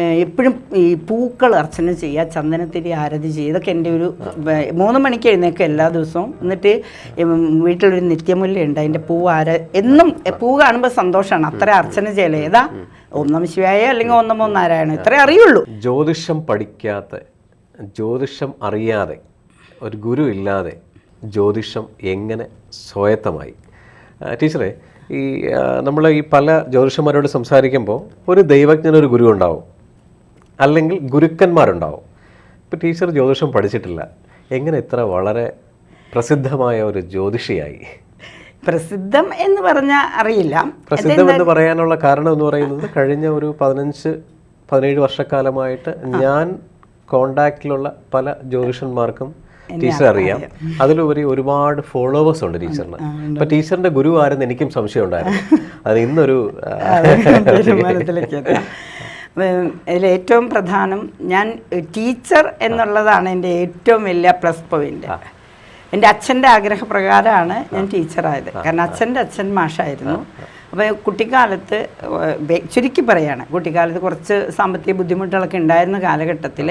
എപ്പോഴും ഈ പൂക്കൾ അർച്ചന ചെയ്യുക ചന്ദനത്തിരി ആരതി ചെയ്യുക ഇതൊക്കെ എന്റെ ഒരു മൂന്ന് മണിക്ക് എഴുന്നേക്കും എല്ലാ ദിവസവും. എന്നിട്ട് വീട്ടിലൊരു നിത്യമൂല്യമുണ്ട് ഉണ്ട് അതിന്റെ പൂ ആര എന്നും പൂ കാണുമ്പോൾ സന്തോഷമാണ്. അത്ര അർച്ചന ചെയ്യലേ ഏതാ? ഒന്നാം ശിവായ അല്ലെങ്കിൽ ഒന്നാമോ നാരായണ ഇത്രേ അറിയുള്ളൂ. ജ്യോതിഷം പഠിക്കാത്ത ജ്യോതിഷം അറിയാതെ ഒരു ഗുരു ഇല്ലാതെ ജ്യോതിഷം എങ്ങനെ സ്വയത്തമായി? ടീച്ചറെ ഈ നമ്മൾ ഈ പല ജ്യോതിഷന്മാരോട് സംസാരിക്കുമ്പോൾ ഒരു ദൈവജ്ഞൻ ഒരു ഗുരു ഉണ്ടാവും. അല്ലെങ്കിൽ ഗുരുക്കന്മാരുണ്ടാവും. ഇപ്പോൾ ടീച്ചർ ജ്യോതിഷം പഠിച്ചിട്ടില്ല. എങ്ങനെ ഇത്ര വളരെ പ്രസിദ്ധമായ ഒരു ജ്യോതിഷിയായി? പ്രസിദ്ധം എന്ന് പറഞ്ഞാൽ അറിയില്ല. പ്രസിദ്ധം എന്ന് പറയാനുള്ള കാരണം എന്ന് പറയുന്നത് കഴിഞ്ഞ ഒരു പതിനഞ്ച് പതിനേഴ് വർഷക്കാലമായിട്ട് ഞാൻ കോണ്ടാക്റ്റിലുള്ള പല ജ്യോതിഷന്മാർക്കും ടീച്ചർ അറിയാം. അതിലുപരി ഒരുപാട് ഫോളോവേഴ്സ് ഉണ്ട് ടീച്ചറിന്. അപ്പൊ ടീച്ചറിന്റെ ഗുരു ആരെന്ന് എനിക്കും സംശയം ഉണ്ടായിരുന്നു അത് ഇന്നൊരു ഏറ്റവും പ്രധാനം ഞാൻ ടീച്ചർ എന്നുള്ളതാണ് എന്റെ ഏറ്റവും വലിയ പ്ലസ് പോയിന്റ്. എന്റെ അച്ഛന്റെ ആഗ്രഹപ്രകാരമാണ് ഞാൻ ടീച്ചറായത്. കാരണം അച്ഛന്റെ അച്ഛൻ മാഷായിരുന്നു. അപ്പോൾ കുട്ടിക്കാലത്ത് ചുരുക്കി പറയാണ്. കുട്ടിക്കാലത്ത് കുറച്ച് സാമ്പത്തിക ബുദ്ധിമുട്ടുകളൊക്കെ ഉണ്ടായിരുന്ന കാലഘട്ടത്തിൽ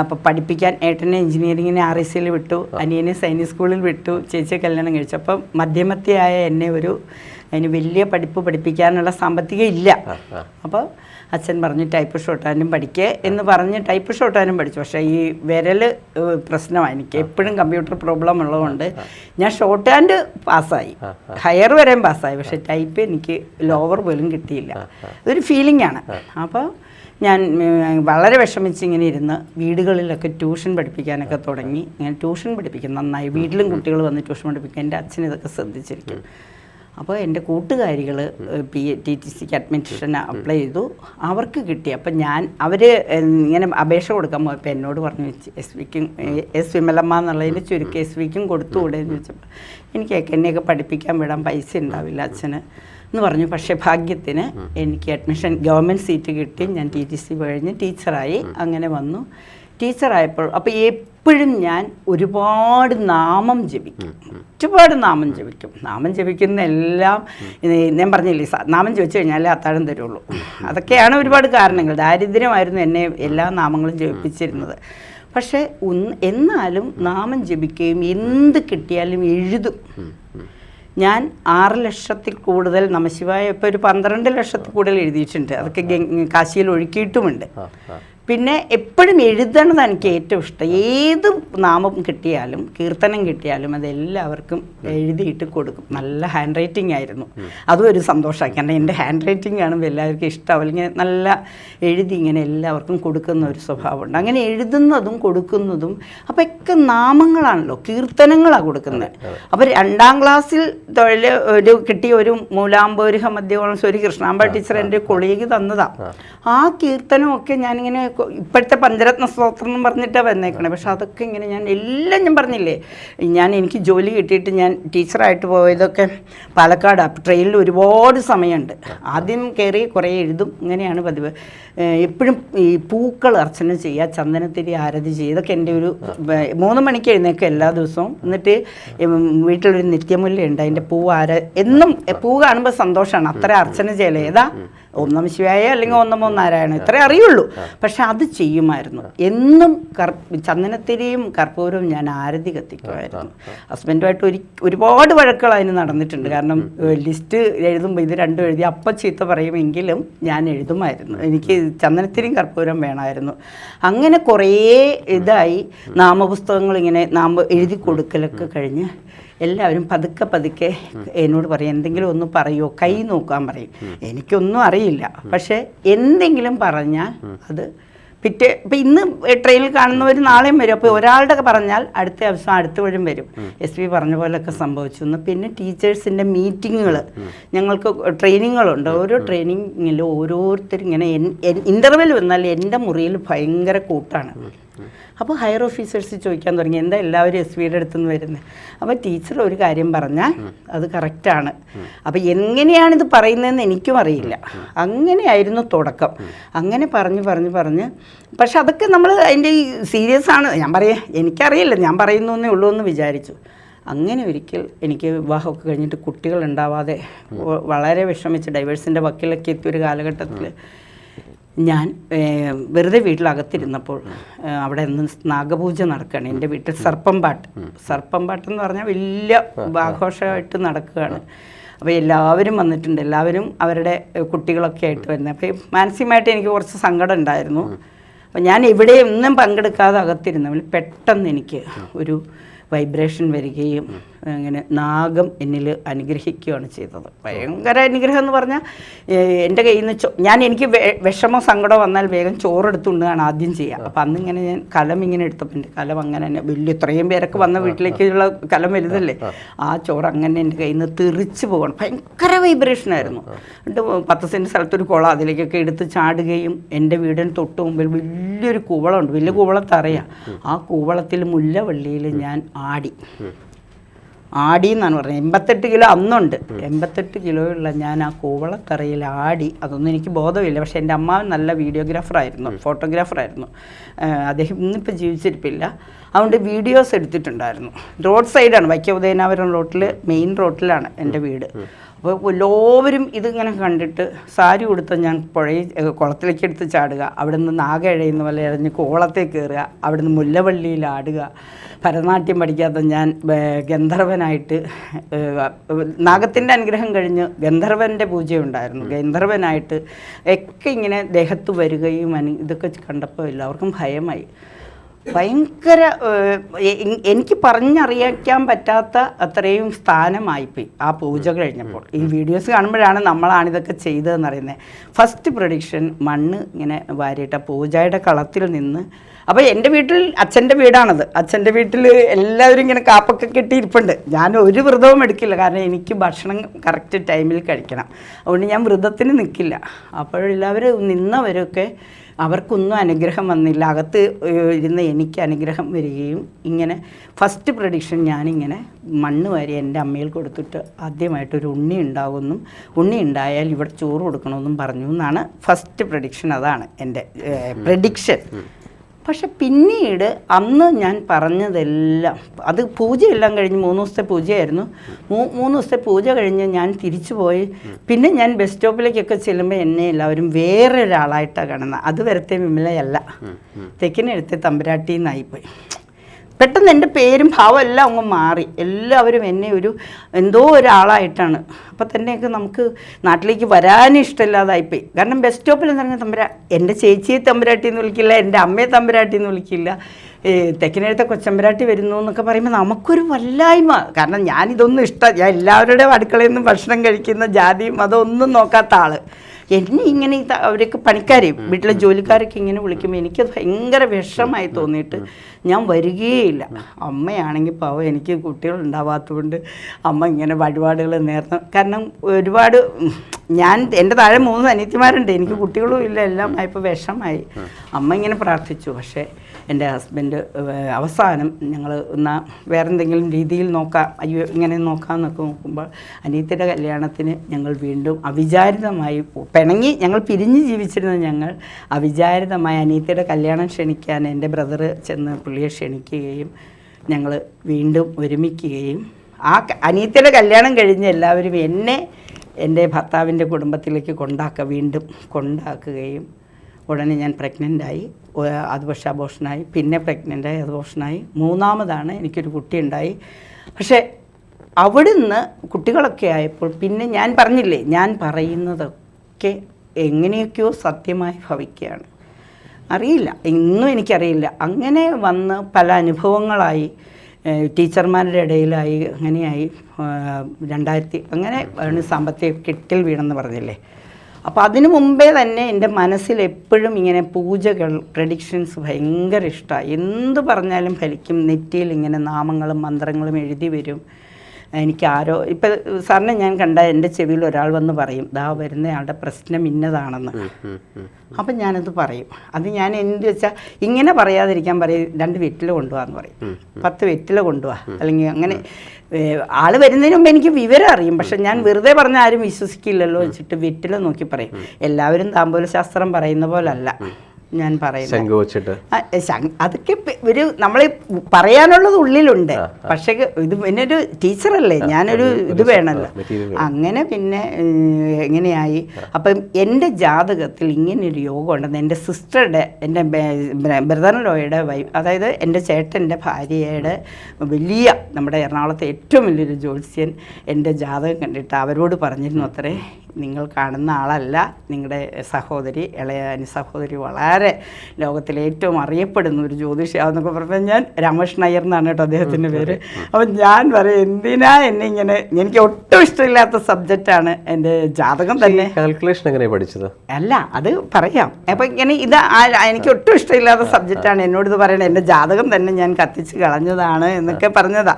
അപ്പോൾ പഠിപ്പിക്കാൻ ഏട്ടനെ എഞ്ചിനീയറിങ്ങിനെ ആർ എസ് സിയിൽ വിട്ടു അനിയനെ സൈനിക സ്കൂളിൽ വിട്ടു ചേച്ചിയെ കല്യാണം കഴിച്ചു. അപ്പം മധ്യമത്തിയായ എന്നെ ഒരു അതിന് വലിയ പഠിപ്പ് പഠിപ്പിക്കാനുള്ള സാമ്പത്തികം ഇല്ല. അപ്പോൾ അച്ഛൻ പറഞ്ഞു ടൈപ്പ് ഷോട്ടാനും പഠിക്കുക എന്ന് പറഞ്ഞ് ടൈപ്പ് ഷോട്ടാനും പഠിച്ചു. പക്ഷേ ഈ വിരൽ പ്രശ്നമാണ് എനിക്ക്. എപ്പോഴും കമ്പ്യൂട്ടർ പ്രോബ്ലം ഉള്ളതുകൊണ്ട് ഞാൻ ഷോർട്ട് ഹാൻഡ് പാസ്സായി. ഹയർ വരെയും പാസ്സായി. പക്ഷേ ടൈപ്പ് എനിക്ക് ലോവർ പോലും കിട്ടിയില്ല. അതൊരു ഫീലിംഗ് ആണ്. അപ്പോൾ ഞാൻ വളരെ വിഷമിച്ച് ഇങ്ങനെ ഇരുന്ന് വീടുകളിലൊക്കെ ട്യൂഷൻ പഠിപ്പിക്കാനൊക്കെ തുടങ്ങി. ഞാൻ ട്യൂഷൻ പഠിപ്പിക്കും. നന്നായി. വീട്ടിലും കുട്ടികൾ വന്ന് ട്യൂഷൻ പഠിപ്പിക്കും. എന്റെ അച്ഛൻ ഇതൊക്കെ ശ്രദ്ധിച്ചിരിക്കും. അപ്പോൾ എന്റെ കൂട്ടുകാരികൾ പി ടി ടി സിക്ക് അഡ്മിഷൻ അപ്ലൈ ചെയ്തു. അവർക്ക് കിട്ടി. അപ്പം ഞാൻ അവർ ഇങ്ങനെ അപേക്ഷ കൊടുക്കാൻ പോയപ്പോൾ എന്നോട് പറഞ്ഞു എസ് വിക്കും എസ് വിമലമ്മ എന്നുള്ളതിന് ചുരുക്കം എസ് വിക്കും കൊടുത്തുകൂടെ? എന്ന് ചോദിച്ചപ്പോൾ എനിക്ക് എന്നെയൊക്കെ പഠിപ്പിക്കാൻ വിടാൻ പൈസ ഉണ്ടാവില്ല അച്ഛന്. എന്ന് പറഞ്ഞു. പക്ഷേ ഭാഗ്യത്തിന് എനിക്ക് അഡ്മിഷൻ ഗവൺമെന്റ് സീറ്റ് കിട്ടി. ഞാൻ ടി ടി സി കഴിഞ്ഞ് ടീച്ചറായി അങ്ങനെ വന്നു. ടീച്ചറായപ്പോൾ അപ്പോൾ എപ്പോഴും ഞാൻ ഒരുപാട് നാമം ജപിക്കും. ഒരുപാട് നാമം ജപിക്കും. നാമം ജപിക്കുന്ന എല്ലാം ഞാൻ പറഞ്ഞില്ലേ സ- നാമം ജപിച്ചു കഴിഞ്ഞാലേ അത്താഴം തരുള്ളൂ. അതൊക്കെയാണ് ഒരുപാട് കാരണങ്ങൾ. ദാരിദ്ര്യമായിരുന്നു എന്നെ എല്ലാ നാമങ്ങളും ജപിപ്പിച്ചിരുന്നത്. പക്ഷേ എന്നാലും നാമം ജപിക്കുകയും എന്ത് കിട്ടിയാലും എഴുതും. ഞാൻ ആറ് ലക്ഷത്തിൽ കൂടുതൽ നമശിവായ ഇപ്പോൾ ഒരു പന്ത്രണ്ട് ലക്ഷത്തിൽ കൂടുതൽ എഴുതിയിട്ടുണ്ട്. അതൊക്കെ കാശിയിൽ ഒഴുക്കിയിട്ടുമുണ്ട്. പിന്നെ എപ്പോഴും എഴുതണത് എനിക്ക് ഏറ്റവും ഇഷ്ടം. ഏത് നാമം കിട്ടിയാലും കീർത്തനം കിട്ടിയാലും അതെല്ലാവർക്കും എഴുതിയിട്ട് കൊടുക്കും. നല്ല ഹാൻഡ് റൈറ്റിംഗ് ആയിരുന്നു. അതും ഒരു സന്തോഷമായി. കാരണം എന്റെ ഹാൻഡ് റൈറ്റിംഗ് കാണുമ്പോൾ എല്ലാവർക്കും ഇഷ്ടമാവും. അല്ലെങ്കിൽ നല്ല എഴുതി ഇങ്ങനെ എല്ലാവർക്കും കൊടുക്കുന്ന ഒരു സ്വഭാവമുണ്ട്. അങ്ങനെ എഴുതുന്നതും കൊടുക്കുന്നതും അപ്പോൾ ഒക്കെ നാമങ്ങളാണല്ലോ. കീർത്തനങ്ങളാണ് കൊടുക്കുന്നത്. അപ്പോൾ രണ്ടാം ക്ലാസ്സിൽ തൊഴിൽ ഒരു കിട്ടിയ ഒരു മൂലാംബോരിഹ മധ്യകോളം ഒരു കൃഷ്ണാമ്പ ടീച്ചർ എന്റെ കൊളീഗ് തന്നതാണ് ആ കീർത്തനമൊക്കെ ഞാനിങ്ങനെ ഇപ്പോഴത്തെ പഞ്ചരത്ന സ്തോത്രം എന്ന് പറഞ്ഞിട്ടാണ് വന്നേക്കണേ. പക്ഷെ അതൊക്കെ ഇങ്ങനെ ഞാൻ എല്ലാം ഞാൻ പറഞ്ഞില്ലേ. ഞാൻ എനിക്ക് ജോലി കിട്ടിയിട്ട് ഞാൻ ടീച്ചറായിട്ട് പോയതൊക്കെ പാലക്കാട്. ട്രെയിനിൽ ഒരുപാട് സമയമുണ്ട്. ആദ്യം കയറി കുറേ എഴുതും. ഇങ്ങനെയാണ് പതിവ്. എപ്പോഴും ഈ പൂക്കൾ അർച്ചന ചെയ്യുക ചന്ദനത്തിരി ആരതി ചെയ്യുക. ഇതൊക്കെ എന്റെ ഒരു മൂന്ന് മണിക്ക് എഴുന്നേക്കും എല്ലാ ദിവസവും. എന്നിട്ട് വീട്ടിലൊരു നിത്യമൂല്യം ഉണ്ട് അതിന്റെ പൂ ആര എന്നും പൂ കാണുമ്പോൾ സന്തോഷമാണ്. അത്ര അർച്ചന ചെയ്യലേ ഒന്നാം ശിവായ അല്ലെങ്കിൽ ഒന്നമോ നാരായണ ഇത്രേ അറിയുള്ളൂ. പക്ഷെ അത് ചെയ്യുമായിരുന്നു. എന്നും കർ ചന്ദനത്തിരിയും കർപ്പൂരവും ഞാൻ ആരതി കത്തിക്കുമായിരുന്നു. ഹസ്ബൻഡുമായിട്ട് ഒരു ഒരുപാട് വഴക്കുകൾ അതിന് നടന്നിട്ടുണ്ട്. കാരണം ലിസ്റ്റ് എഴുതുമ്പോൾ ഇത് രണ്ടും എഴുതി അപ്പം ചീത്ത പറയുമെങ്കിലും ഞാൻ എഴുതുമായിരുന്നു. എനിക്ക് ചന്ദനത്തിരിയും കർപ്പൂരം വേണമായിരുന്നു. അങ്ങനെ കുറേ ഇതായി നാമപുസ്തകങ്ങൾ ഇങ്ങനെ നാമ എഴുതി കൊടുക്കലൊക്കെ കഴിഞ്ഞ് എല്ലാവരും പതുക്കെ പതുക്കെ എന്നോട് പറയും എന്തെങ്കിലും ഒന്ന് പറയുമോ കൈ നോക്കാൻ പറയും. എനിക്കൊന്നും അറിയില്ല. പക്ഷേ എന്തെങ്കിലും പറഞ്ഞാൽ അത് പിറ്റേ ഇപ്പം ഇന്ന് ട്രെയിനിൽ കാണുന്നവർ നാളെയും വരും. അപ്പോൾ ഒരാളുടെ പറഞ്ഞാൽ അടുത്ത ദിവസം അടുത്ത വഴും വരും. എസ് പി പറഞ്ഞ പോലെയൊക്കെ സംഭവിച്ചു. എന്ന് പിന്നെ ടീച്ചേഴ്സിന്റെ മീറ്റിങ്ങുകൾ. ഞങ്ങൾക്ക് ട്രെയിനിങ്ങുകളുണ്ട്. ഓരോ ട്രെയിനിങ്ങിലും ഓരോരുത്തരും ഇങ്ങനെ ഇന്റർവെൽ വന്നാൽ എന്റെ മുറിയിൽ ഭയങ്കര കൂട്ടാണ്. അപ്പോൾ ഹയർ ഓഫീസേഴ്സ് ചോദിക്കാൻ തുടങ്ങി എന്താ എല്ലാവരും എസ് പിയുടെ അടുത്തുനിന്ന് വരുന്നത് അപ്പോൾ ടീച്ചർ ഒരു കാര്യം പറഞ്ഞാൽ അത് കറക്റ്റാണ് അപ്പോൾ എങ്ങനെയാണിത് പറയുന്നതെന്ന് എനിക്കും അറിയില്ല. അങ്ങനെയായിരുന്നു തുടക്കം. അങ്ങനെ പറഞ്ഞ് പറഞ്ഞ് പറഞ്ഞ്. പക്ഷെ അതൊക്കെ നമ്മൾ അതിന്റെ ഈ സീരിയസ് ആണ്. ഞാൻ പറയാം എനിക്കറിയില്ല. ഞാൻ പറയുന്നു എന്നേ ഉള്ളൂ എന്ന് വിചാരിച്ചു. അങ്ങനെ ഒരിക്കൽ എനിക്ക് വിവാഹമൊക്കെ കഴിഞ്ഞിട്ട് കുട്ടികൾ ഉണ്ടാവാതെ വളരെ വിഷമിച്ച് ഡൈവേഴ്സിന്റെ വക്കിലൊക്കെ എത്തിയ ഒരു കാലഘട്ടത്തിൽ ഞാൻ വെറുതെ വീട്ടിലകത്തിരുന്നപ്പോൾ അവിടെ നിന്ന് നാഗപൂജ നടക്കുകയാണ്. എന്റെ വീട്ടിൽ സർപ്പംപാട്ട്. സർപ്പംപാട്ടെന്ന് പറഞ്ഞാൽ വലിയ ആഘോഷമായിട്ട് നടക്കുകയാണ്. അപ്പോൾ എല്ലാവരും വന്നിട്ടുണ്ട്. എല്ലാവരും അവരുടെ കുട്ടികളൊക്കെ ആയിട്ട് വരുന്നത് അപ്പോൾ മാനസികമായിട്ട് എനിക്ക് കുറച്ച് സങ്കടം ഉണ്ടായിരുന്നു. അപ്പോൾ ഞാൻ ഇവിടെ ഒന്നും പങ്കെടുക്കാതെ അകത്തിരുന്നവൾ പെട്ടെന്ന് എനിക്ക് ഒരു വൈബ്രേഷൻ വരികയും അങ്ങനെ നാഗം എന്നിൽ അനുഗ്രഹിക്കുകയാണ് ചെയ്തത്. ഭയങ്കര അനുഗ്രഹം എന്ന് പറഞ്ഞാൽ എന്റെ കയ്യിൽ നിന്ന് ചോ ഞാൻ എനിക്ക് വിഷമം സങ്കടമോ വന്നാൽ വേഗം ചോറെടുത്തുകൊണ്ടാണ് ആദ്യം ചെയ്യുക. അപ്പം അന്നിങ്ങനെ ഞാൻ കലം ഇങ്ങനെ എടുത്തപ്പോൾ എന്റെ കലം അങ്ങനെ തന്നെ വലിയ ഇത്രയും പേരൊക്കെ വന്ന വീട്ടിലേക്കുള്ള കലം വലുതല്ലേ? ആ ചോറ് അങ്ങനെ എന്റെ കയ്യിൽ നിന്ന് തെറിച്ച് പോകണം. ഭയങ്കര വൈബ്രേഷൻ ആയിരുന്നു. എന്നിട്ട് പത്ത് സെന്റ് സ്ഥലത്തൊരു കുളം അതിലേക്കൊക്കെ എടുത്ത് ചാടുകയും എന്റെ വീടിന് തൊട്ട് മുമ്പിൽ വലിയൊരു കൂവളമുണ്ട്. വലിയ കൂവളത്തറിയാം. ആ കൂവളത്തിൽ മുല്ലവള്ളിയിൽ ഞാൻ ആടി. ആടി എന്നാണ് പറഞ്ഞത്. എൺപത്തെട്ട് കിലോ അന്നുണ്ട്. എൺപത്തെട്ട് കിലോയുള്ള ഞാൻ ആ കൂവളത്തറയിൽ ആടി അതൊന്നും എനിക്ക് ബോധമില്ല. പക്ഷേ എന്റെ അമ്മാവൻ നല്ല വീഡിയോഗ്രാഫറായിരുന്നു ഫോട്ടോഗ്രാഫറായിരുന്നു. അദ്ദേഹം ഇന്നിപ്പോൾ ജീവിച്ചിരിപ്പില്ല. അതുകൊണ്ട് വീഡിയോസ് എടുത്തിട്ടുണ്ടായിരുന്നു. റോഡ് സൈഡാണ്. വൈക്കം ഉദയനാപുരം റോട്ടിൽ മെയിൻ റോട്ടിലാണ് എന്റെ വീട്. അപ്പോൾ എല്ലാവരും ഇതിങ്ങനെ കണ്ടിട്ട് സാരി കൊടുത്ത ഞാൻ പുഴയിൽ കുളത്തിലേക്ക് എടുത്ത് ചാടുക. അവിടെ നിന്ന് നാഗ എഴയുന്ന പോലെ ഇഴഞ്ഞ് കോളത്തിൽ കയറുക. അവിടെ നിന്ന് മുല്ലവള്ളിയിൽ ആടുക. ഭരതനാട്യം പഠിക്കാത്ത ഞാൻ ഗന്ധർവനായിട്ട് നാഗത്തിന്റെ അനുഗ്രഹം കഴിഞ്ഞ് ഗന്ധർവന്റെ പൂജയുണ്ടായിരുന്നു. ഗന്ധർവനായിട്ട് ഒക്കെ ഇങ്ങനെ ദേഹത്ത് വരികയും അനു ഇതൊക്കെ കണ്ടപ്പോൾ എല്ലാവർക്കും ഭയമായി. ഭയങ്കര എനിക്ക് പറഞ്ഞറിയിക്കാൻ പറ്റാത്ത അത്രയും സ്ഥാനമായിപ്പോയി ആ പൂജ കഴിഞ്ഞപ്പോൾ. ഈ വീഡിയോസ് കാണുമ്പോഴാണ് നമ്മളാണ് ഇതൊക്കെ ചെയ്തതെന്ന് അറിയുന്നത് ഫസ്റ്റ് പ്രൊഡിക്ഷൻ മണ്ണ് ഇങ്ങനെ വാരിയിട്ട പൂജയുടെ കളത്തിൽ നിന്ന്. അപ്പോൾ എന്റെ വീട്ടിൽ അച്ഛന്റെ വീടാണത്. അച്ഛന്റെ വീട്ടിൽ എല്ലാവരും ഇങ്ങനെ കാപ്പൊക്കെ കെട്ടിയിരിപ്പുണ്ട്. ഞാൻ ഒരു വ്രതവും എടുക്കില്ല. കാരണം എനിക്ക് ഭക്ഷണം കറക്റ്റ് ടൈമിൽ കഴിക്കണം. അതുകൊണ്ട് ഞാൻ വ്രതത്തിന് നിൽക്കില്ല. അപ്പോഴെല്ലാവരും നിന്നവരൊക്കെ അവർക്കൊന്നും അനുഗ്രഹം വന്നില്ല. അകത്ത് ഇരുന്ന് എനിക്ക് അനുഗ്രഹം വരികയും ഇങ്ങനെ ഫസ്റ്റ് പ്രഡിക്ഷൻ ഞാനിങ്ങനെ മണ്ണ് വാരി എന്റെ അമ്മയിൽ കൊടുത്തിട്ട് ആദ്യമായിട്ടൊരു ഉണ്ണി ഉണ്ടാകുമെന്നും ഉണ്ണി ഉണ്ടായാൽ ഇവിടെ ചോറ് കൊടുക്കണമെന്നും പറഞ്ഞു എന്നാണ് ഫസ്റ്റ് പ്രഡിക്ഷൻ അതാണ് എന്റെ പ്രഡിക്ഷൻ പക്ഷെ പിന്നീട് അന്ന് ഞാൻ പറഞ്ഞതെല്ലാം അത് പൂജയെല്ലാം കഴിഞ്ഞ് മൂന്ന് ദിവസത്തെ പൂജയായിരുന്നു. മൂ- മൂന്ന് ദിവസത്തെ പൂജ കഴിഞ്ഞ് ഞാൻ തിരിച്ചു പോയി. പിന്നെ ഞാൻ ബസ് സ്റ്റോപ്പിലേക്കൊക്കെ ചെല്ലുമ്പോൾ എന്നെ എല്ലാവരും വേറൊരാളായിട്ടാണ് കാണുന്നത്. അത് വരത്തെ വിമലയല്ല തെക്കിനെടുത്ത് തമ്പുരാട്ടി നിന്നായിപ്പോയി പെട്ടെന്ന് എന്റെ പേരും ഭാവം എല്ലാം അങ്ങ് മാറി. എല്ലാവരും എന്നെ ഒരു എന്തോ ഒരാളായിട്ടാണ് അപ്പം തന്നെയൊക്കെ നമുക്ക് നാട്ടിലേക്ക് വരാനും ഇഷ്ടമില്ലാതായിപ്പോയി. കാരണം ബസ് സ്റ്റോപ്പിൽ നിന്നിറങ്ങി തമ്പുരാ എന്റെ ചേച്ചിയെ തമ്പുരാട്ടി എന്ന് വിളിക്കില്ല എന്റെ അമ്മയെ തമ്പുരാട്ടി എന്ന് വിളിക്കില്ല തെക്കിനടുത്ത കൊച്ചമ്പരാട്ടി വരുന്നു എന്നൊക്കെ പറയുമ്പോൾ നമുക്കൊരു വല്ലായ്മ. കാരണം ഞാനിതൊന്നും ഇഷ്ടം ഞാൻ എല്ലാവരുടെയും അടുക്കളയിൽ നിന്നും ഭക്ഷണം കഴിക്കുന്ന ജാതിയും അതൊന്നും നോക്കാത്ത ആൾ. എന്നെ ഇങ്ങനെ അവരൊക്കെ പണിക്കാരെയും വീട്ടിലെ ജോലിക്കാരൊക്കെ ഇങ്ങനെ വിളിക്കുമ്പോൾ എനിക്കത് ഭയങ്കര വിഷമായി തോന്നിയിട്ട് ഞാൻ വരികയില്ല. അമ്മയാണെങ്കിൽ പാവം എനിക്ക് കുട്ടികൾ ഉണ്ടാവാത്തതുകൊണ്ട് അമ്മ ഇങ്ങനെ വഴിപാടുകൾ നേർന്ന് കാരണം ഒരുപാട് ഞാൻ എന്റെ താഴെ മൂന്ന് അനിയത്തിമാരുണ്ട് എനിക്ക് കുട്ടികളും ഇല്ല എല്ലാം ആയപ്പോൾ വിഷമായി. അമ്മ ഇങ്ങനെ പ്രാർത്ഥിച്ചു. പക്ഷേ എന്റെ ഹസ്ബൻഡ് അവസാനം ഞങ്ങൾ എന്നാൽ വേറെ എന്തെങ്കിലും രീതിയിൽ നോക്കാം അയ്യോ ഇങ്ങനെ നോക്കാമെന്നൊക്കെ നോക്കുമ്പോൾ അനിയത്തിയുടെ കല്യാണത്തിന് ഞങ്ങൾ വീണ്ടും അവിചാരിതമായി പിണങ്ങി ഞങ്ങൾ പിരിഞ്ഞ് ജീവിച്ചിരുന്ന ഞങ്ങൾ അവിചാരിതമായി അനിയത്തിയുടെ കല്യാണം ക്ഷണിക്കാൻ എന്റെ ബ്രദർ ചെന്ന് പുള്ളിയെ ക്ഷണിക്കുകയും ഞങ്ങൾ വീണ്ടും ഒരുമിക്കുകയും ആ അനിയത്തിയുടെ കല്യാണം കഴിഞ്ഞ് എല്ലാവരും എന്നെ എന്റെ ഭർത്താവിന്റെ കുടുംബത്തിലേക്ക് കൊണ്ടാക്കുക വീണ്ടും കൊണ്ടാക്കുകയും ഉടനെ ഞാൻ പ്രഗ്നന്റായി അത് പക്ഷേ അബോഷനായി പിന്നെ പ്രഗ്നന്റായി അബോഷനായി. മൂന്നാമതാണ് എനിക്കൊരു കുട്ടിയുണ്ടായി. പക്ഷേ അവിടുന്ന് കുട്ടികളൊക്കെ ആയപ്പോൾ പിന്നെ ഞാൻ പറഞ്ഞില്ലേ ഞാൻ പറയുന്നതൊക്കെ എങ്ങനെയൊക്കെയോ സത്യമായി ഭവിക്കുകയാണ്. അറിയില്ല ഇന്നും എനിക്കറിയില്ല. അങ്ങനെ വന്ന് പല അനുഭവങ്ങളായി. ടീച്ചർമാരുടെ ഇടയിലായി അങ്ങനെയായി രണ്ടായിരത്തി അങ്ങനെ ആണ് സാമ്പത്തിക കെട്ടിൽ വീണെന്ന് പറഞ്ഞില്ലേ? അപ്പോൾ അതിനു മുമ്പേ തന്നെ എന്റെ മനസ്സിൽ എപ്പോഴും ഇങ്ങനെ പൂജകൾ പ്രഡിക്ഷൻസ് ഭയങ്കര ഇഷ്ടമാണ് എന്ത് പറഞ്ഞാലും ഫലിക്കും നെറ്റിയിൽ ഇങ്ങനെ നാമങ്ങളും മന്ത്രങ്ങളും എഴുതി വരും. എനിക്ക് ആരോ ഇപ്പം സാറിനെ ഞാൻ കണ്ട എന്റെ ചെവിയിൽ ഒരാൾ വന്ന് പറയും ദാ വരുന്നയാളുടെ പ്രശ്നം ഇന്നതാണെന്ന്. അപ്പം ഞാനത് പറയും. അത് ഞാൻ എന്ത് വെച്ചാൽ ഇങ്ങനെ പറയാതിരിക്കാൻ പറയും രണ്ട് വെറ്റില കൊണ്ടുപോകാന്ന് പറയും. പത്ത് വെറ്റില കൊണ്ടുപോവാ അല്ലെങ്കിൽ അങ്ങനെ ആൾ ആൾ വരുന്നതിന് മുമ്പ് എനിക്ക് വിവരം അറിയും. പക്ഷെ ഞാൻ വെറുതെ പറഞ്ഞ ആരും വിശ്വസിക്കില്ലല്ലോ വെച്ചിട്ട് വെറ്റില നോക്കി പറയും. എല്ലാവരും താമ്പൂല ശാസ്ത്രം പറയുന്ന പോലല്ല. ഞാൻ പറയുന്നത്. അതൊക്കെ ഒരു നമ്മൾ പറയാനുള്ളത് ഉള്ളിലുണ്ട്. പക്ഷെ ഇത് പിന്നെ ഒരു ടീച്ചറല്ലേ ഞാനൊരു ഇത് വേണമല്ലോ. അങ്ങനെ പിന്നെ എങ്ങനെയായി? അപ്പം എന്റെ ജാതകത്തിൽ ഇങ്ങനെ ഒരു യോഗം ഉണ്ടെന്ന് എന്റെ സിസ്റ്ററുടെ എന്റെ ബ്രദറിനോയുടെ ലോയുടെ വൈഫ് അതായത് എന്റെ ചേട്ടന്റെ ഭാര്യയുടെ വലിയ നമ്മുടെ എറണാകുളത്തെ ഏറ്റവും വലിയൊരു ജ്യോത്സ്യൻ എന്റെ ജാതകം കണ്ടിട്ട് അവരോട് പറഞ്ഞിരുന്നു അത്രേ. നിങ്ങൾ കാണുന്ന ആളല്ല. നിങ്ങളുടെ സഹോദരി ഇളയ സഹോദരി വളരെ ലോകത്തിലെ ഏറ്റവും അറിയപ്പെടുന്ന ഒരു ജ്യോതിഷിയാന്നൊക്കെ പറഞ്ഞാൽ ഞാൻ രാമകൃഷ്ണ അയ്യർ എന്നാണ് കേട്ടോ അദ്ദേഹത്തിന്റെ പേര്. അപ്പം ഞാൻ പറയും എന്തിനാ എന്നെ ഇങ്ങനെ എനിക്ക് ഒട്ടും ഇഷ്ടമില്ലാത്ത സബ്ജക്റ്റാണ് എന്റെ ജാതകം തന്നെ. കാൽക്കുലേഷൻ എങ്ങനെ പഠിച്ചത്? അല്ല അത് പറയാം. അപ്പം ഇങ്ങനെ ഇത് എനിക്ക് ഒട്ടും ഇഷ്ടമില്ലാത്ത സബ്ജക്റ്റാണ് എന്നോട് ഇത് പറയണത് എന്റെ ജാതകം തന്നെ ഞാൻ കത്തിച്ച് കളഞ്ഞതാണ് എന്നൊക്കെ പറഞ്ഞതാ.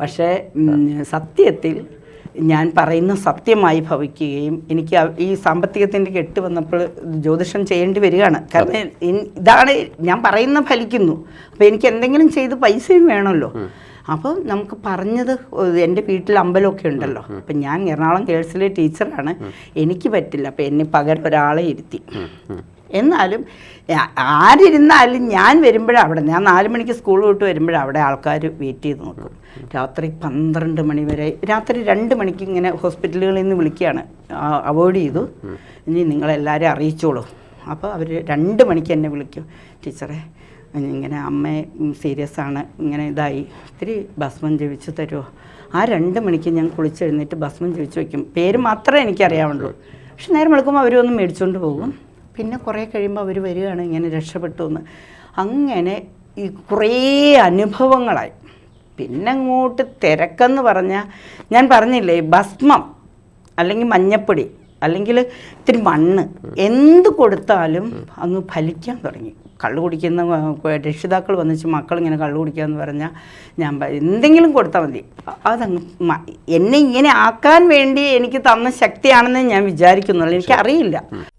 പക്ഷേ സത്യത്തിൽ ഞാൻ പറയുന്ന സത്യമായി ഭവിക്കുകയും എനിക്ക് ഈ സാമ്പത്തികത്തിന്റെ കെട്ട് വന്നപ്പോൾ ജ്യോതിഷം ചെയ്യേണ്ടി വരികയാണ്. കാരണം ഇതാണ് ഞാൻ പറയുന്ന ഫലിക്കുന്നു. അപ്പോൾ എനിക്ക് എന്തെങ്കിലും ചെയ്ത് പൈസയും വേണമല്ലോ. അപ്പം നമുക്ക് പറഞ്ഞത് എന്റെ വീട്ടിൽ അമ്പലമൊക്കെ ഉണ്ടല്ലോ. അപ്പം ഞാൻ എറണാകുളം ഗേൾസിലെ ടീച്ചറാണ്. എനിക്ക് പറ്റില്ല. അപ്പം എന്നെ പകരം ഒരാളെ ഇരുത്തി. എന്നാലും ആരിരുന്നാലും ഞാൻ വരുമ്പോഴാണ് അവിടെ ഞാൻ നാല് മണിക്ക് സ്കൂൾ വിട്ട് വരുമ്പോഴാണ് അവിടെ ആൾക്കാർ വെയിറ്റ് ചെയ്ത് നോക്കും രാത്രി പന്ത്രണ്ട് മണി വരെ രാത്രി രണ്ട് മണിക്ക് ഇങ്ങനെ ഹോസ്പിറ്റലുകളിൽ നിന്ന് വിളിക്കുകയാണ്. അവോയ്ഡ് ചെയ്തു. ഇനി നിങ്ങളെല്ലാവരും അറിയിച്ചോളൂ. അപ്പോൾ അവർ രണ്ട് മണിക്ക് എന്നെ വിളിക്കും. ടീച്ചറെ ഇങ്ങനെ അമ്മയെ സീരിയസ് ആണ് ഇങ്ങനെ ഇതായി. ഇത്തിരി ഭസ്മം ജപിച്ച് തരുമോ ആ രണ്ട് മണിക്ക് ഞാൻ കുളിച്ചെഴുന്നേറ്റ് ഭസ്മം ജപിച്ച് വയ്ക്കും. പേര് മാത്രമേ എനിക്കറിയാവുള്ളൂ. പക്ഷെ നേരം വെളുക്കുമ്പോൾ അവരൊന്നും മേടിച്ചുകൊണ്ട് പോകും. പിന്നെ കുറേ കഴിയുമ്പോൾ അവർ വരികയാണ് ഇങ്ങനെ രക്ഷപ്പെട്ടു എന്ന് അങ്ങനെ ഈ കുറേ അനുഭവങ്ങളായി. പിന്നെ അങ്ങോട്ട് തിരക്കെന്ന് പറഞ്ഞാൽ ഞാൻ പറഞ്ഞില്ലേ ഭസ്മം അല്ലെങ്കിൽ മഞ്ഞപ്പൊടി അല്ലെങ്കിൽ ഇത്തിരി മണ്ണ് എന്ത് കൊടുത്താലും അങ്ങ് ഫലിക്കാൻ തുടങ്ങി. കള്ളു കുടിക്കുന്ന രക്ഷിതാക്കൾ വന്നിച്ച് മക്കൾ ഇങ്ങനെ കള്ളു കുടിക്കാന്ന് പറഞ്ഞാൽ ഞാൻ എന്തെങ്കിലും കൊടുത്താൽ മതി. അതങ്ങ് എന്നെ ഇങ്ങനെ ആക്കാൻ വേണ്ടി എനിക്ക് തന്ന ശക്തിയാണെന്ന് ഞാൻ വിചാരിക്കുന്നുള്ളൂ. എനിക്കറിയില്ല.